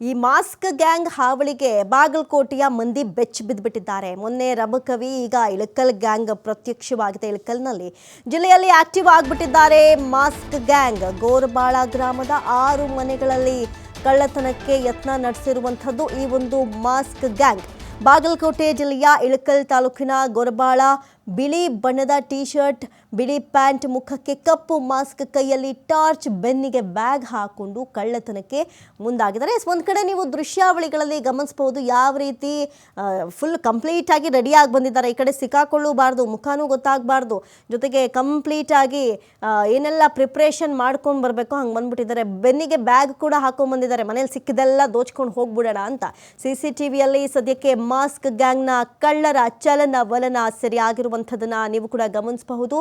ಈ mask gang ಹಾವಳಿಗೆ ಬಾಗಲಕೋಟೆಯ ಮಂದಿ ಬೆಚ್ಚಿ ಬಿದ್ದುಬಿಟ್ಟಿದ್ದಾರೆ ಮೊನ್ನೆ ರಮಕವಿ ಈಗ ಇಳಕಲ್ ಗ್ಯಾಂಗ್ ಪ್ರತ್ಯಕ್ಷವಾಗಿದೆ. ಇಳಕಲ್ನಲ್ಲಿ ಜಿಲ್ಲೆಯಲ್ಲಿ ಆಕ್ಟಿವ್ ಆಗಿಬಿಟ್ಟಿದ್ದಾರೆ ಮಾಸ್ಕ್ ಗ್ಯಾಂಗ್. ಗೋರಬಾಳ ಗ್ರಾಮದ ಆರು ಮನೆಗಳಲ್ಲಿ ಕಳ್ಳತನಕ್ಕೆ ಯತ್ನ ನಡೆಸಿರುವಂಥದ್ದು ಈ ಒಂದು ಮಾಸ್ಕ್ ಗ್ಯಾಂಗ್. ಬಾಗಲಕೋಟೆ ಜಿಲ್ಲೆಯ ಇಳಕಲ್ ತಾಲೂಕಿನ ಗೊರಬಾಳ ಬಿಳಿ ಬಣ್ಣದ ಟೀ ಶರ್ಟ್ ಬಿಳಿ ಪ್ಯಾಂಟ್, ಮುಖಕ್ಕೆ ಕಪ್ಪು ಮಾಸ್ಕ್, ಕೈಯಲ್ಲಿ ಟಾರ್ಚ್, ಬೆನ್ನಿಗೆ ಬ್ಯಾಗ್ ಹಾಕೊಂಡು ಕಳ್ಳತನಕ್ಕೆ ಮುಂದಾಗಿದ್ದಾರೆ. ಒಂದು ಕಡೆ ನೀವು ದೃಶ್ಯಾವಳಿಗಳಲ್ಲಿ ಗಮನಿಸಬಹುದು, ಯಾವ ರೀತಿ ಫುಲ್ ಕಂಪ್ಲೀಟ್ ಆಗಿ ರೆಡಿ ಆಗಿ ಬಂದಿದ್ದಾರೆ. ಈ ಕಡೆ ಸಿಕ್ಕಾಕೊಳ್ಳಬಾರ್ದು, ಮುಖನೂ ಗೊತ್ತಾಗಬಾರ್ದು. ಜೊತೆಗೆ ಕಂಪ್ಲೀಟ್ ಆಗಿ ಏನೆಲ್ಲ ಪ್ರಿಪ್ರೇಷನ್ ಮಾಡ್ಕೊಂಡು ಬರಬೇಕು ಹಂಗೆ ಬಂದ್ಬಿಟ್ಟಿದ್ದಾರೆ. ಬೆನ್ನಿಗೆ ಬ್ಯಾಗ್ ಕೂಡ ಹಾಕೊಂಡ್ ಬಂದಿದ್ದಾರೆ. ಮನೇಲಿ ಸಿಕ್ಕಿದೆಲ್ಲ ದೋಚ್ಕೊಂಡು ಹೋಗ್ಬಿಡೋಣ ಅಂತ. ಸಿ ಸಿ ಟಿ ವಿಯಲ್ಲಿ ಸದ್ಯಕ್ಕೆ ಮಾಸ್ಕ್ ಗ್ಯಾಂಗ್ನ ಕಳ್ಳರ ಚಲನ ವಲನ ಸೆರೆಯಾಗಿರುವಂಥದ್ದನ್ನ ನೀವು ಕೂಡ ಗಮನಿಸಬಹುದು.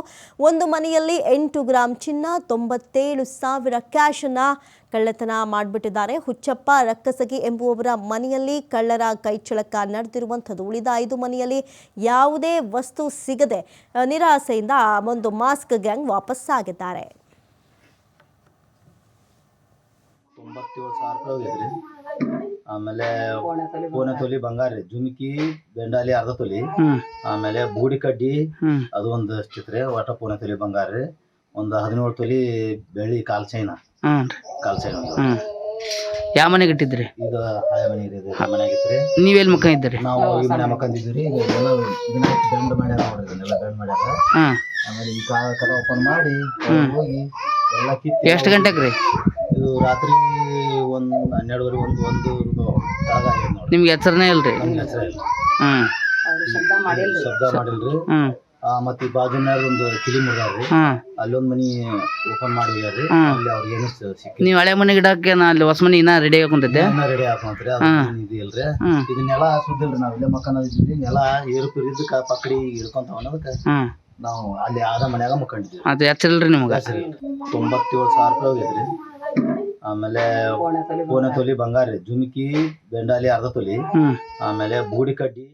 ಒಂದು ಮನೆಯಲ್ಲಿ ಎಂಟು ಗ್ರಾಂ ಚಿನ್ನ, ತೊಂಬತ್ತೇಳು ಸಾವಿರ ಕ್ಯಾಶನ್ನ ಕಳ್ಳತನ ಮಾಡಿಬಿಟ್ಟಿದ್ದಾರೆ. ಹುಚ್ಚಪ್ಪ ರಕ್ಕಸಗಿ ಎಂಬುವವರ ಮನೆಯಲ್ಲಿ ಕಳ್ಳರ ಕೈಚಳಕ ನಡೆದಿರುವಂಥದ್ದು. ಉಳಿದ ಐದು ಮನೆಯಲ್ಲಿ ಯಾವುದೇ ವಸ್ತು ಸಿಗದೆ ನಿರಾಸೆಯಿಂದ ಒಂದು ಮಾಸ್ಕ್ ಗ್ಯಾಂಗ್ ವಾಪಸ್ ಆಗಿದ್ದಾರೆ. ಆಮೇಲೆ ಪೋನೆ ತೊಲಿ ಬಂಗಾರ. ರೀ. ಜುಮ್ಕಿ ಬೆಂಡಾಲಿ ಅರ್ಧ ತೊಲಿ. ಆಮೇಲೆ ಬೂಡಿ ಕಡ್ಡಿ ಅದು ಒಂದು ಚಿತ್ರ ಒಟ ಪೋನೆ ತೊಲಿ ಬಂಗಾರ ರೀ. ಒಂದು ಹದಿನೇಳು ತೊಲಿ ಬೆಳ್ಳಿ ಕಾಲ್ ಚೈನ ಕಾಲ್ ಚೈನ್ ಒಂದು ಯಾವ ಮನೆಗೆ ಇಟ್ಟಿದ್ರಿ? ಇದು ಹಳೆ ಮನೆ ಇದು. ನೀವು ಆಗಿತ್ರಿ. ನೀವೆಲ್ಲಿ ಮಕ್ಕ ಇದ್ದೀರಿ? ನಾವು ಈ ಮನೆ ಮಕ್ಕಂದಿದ್ವಿ ಇದ್ದೀರಿ ಈಗ ಎಲ್ಲ ಇದನ್ನ ಬೆಂಡ್ ಮಾಡ್ಯಾರ ನೋಡ್ರಿ ಇದನ್ನೆಲ್ಲ ಬೆಂಡ್ ಮಾಡ್ಯಾರ. ಆಮೇಲೆ ಈ ಕಾಲ ಕದ ಓಪನ್ ಮಾಡಿ ಹೋಗಿ ಎಲ್ಲ ಕಿತ್ತಿ ಎಷ್ಟು ಗಂಟೆಗೆ ರೀ? ಇದು ರಾತ್ರಿ ಒಂದ್ ಹನ್ನೆರಡುವರೆ ಒಂದು ಒಂದು ನಿಮ್ಗೆ ಹೆಸರನೇ ಇಲ್ರಿ? ನಮ್ಗೆ ಹೆಸರು ಇಲ್ಲ. ಹ್ಮ್ ಶಬ್ದ ಮಾಡಿಲ್ರಿ. ಹ್ಮ್ ಆ, ಮತ್ತೆ ಈ ಬಾಜುನ್ಯಾಗ ಒಂದು ಕಿಲಿ ಮುರಿದ್ರಿ ಹ್ಮ್ ಅಲ್ಲೊಂದ್ ಮನಿ ಓಪನ್ ಮಾಡಿದ್ರಿ ಹ್ಮ್. ಅಲ್ಲಿ ಅವ್ರಿಗೆ ಏನು ನೀವು ಹಳೆ ಮನೆ ಗಿಡಕ್ಕೆ ನಾ ಅಲ್ಲಿ ಹೊಸ ಮನಿ ಇನ್ನ ರೆಡಿ ಹಾಕೊಂತೈತೆ ರೆಡಿ ಹಾಕೊಂತ್ರಿ ಅದು. ಇದು ಇಲ್ರಿ. ಹ್ಮ್ ಇದು ನೆಲ ಸುದ್ದಿಲ್ರಿ ನಾವ್ ಇಲ್ಲೇ ಇದ್ವಿ ನೆಲ ಏರುಪೇರು ಇದ್ದಕ್ಕ ಪಕಡಿ ಅನ್ನೋದಕ್ಕ ಹ್ಮ್ ನಾವು ಅಲ್ಲಿ ಆದ ಮನ್ಯಾಗ ಮುಕ್ಕೊಂಡಿದ್ವಿ. ಅದು ಹೆಸರಿಲ್ರಿ ನಿಮ್ಗೆ? ತೊಂಬತ್ತೇಳು ಸಾವಿರ ರೂಪಾಯಿ ಹೋಗಿದ್ರಿ ಆಮೇಲೆ ಪೋನೆ ತೊಲಿ ಬಂಗಾರ. ರೀ. ಜುಮ್ಕಿ ಬೆಂಡಾಲಿ ಅರ್ಧ ತೊಲಿ. ಆಮೇಲೆ ಬೂಡಿ ಕಡ್ಡಿ